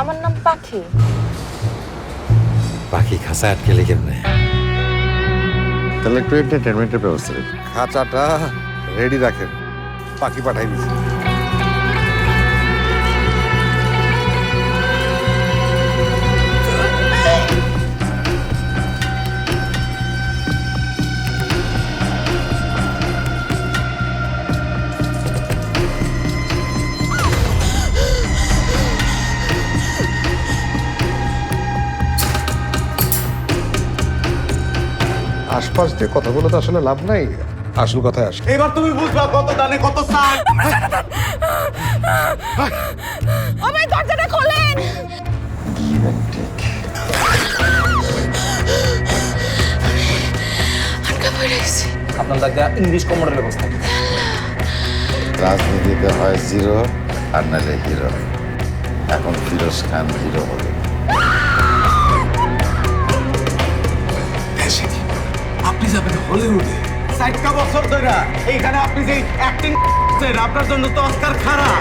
আমার নাম পাখি। পাখি খাঁচা আটকে কেমনে তাহলে একটু এন্টারটেনমেন্টের ব্যবস্থা খাঁচাটা রেডি রাখেন। পাখি পাঠাই দিচ্ছি। আশপাশ দিয়ে কথা বলে তো আসলে লাভ নাই আসল কথায় আস। এবার তুমি বুঝবা কত দানে কত সার। ও দরজাটা খোলেন! আপনার দাদা ইংলিশ কমোডের ব্যবস্থা। রাজনীতিতে হয় জিরো আর নাহলে হিরো এখন ফিরোজ খান হিরো হবে। যাবেন হলিউডে। ষাটটা বছর ধরে। এইখানে আপনি যে অ্যাক্টিং আপনার জন্য তো অস্কার খারাপ।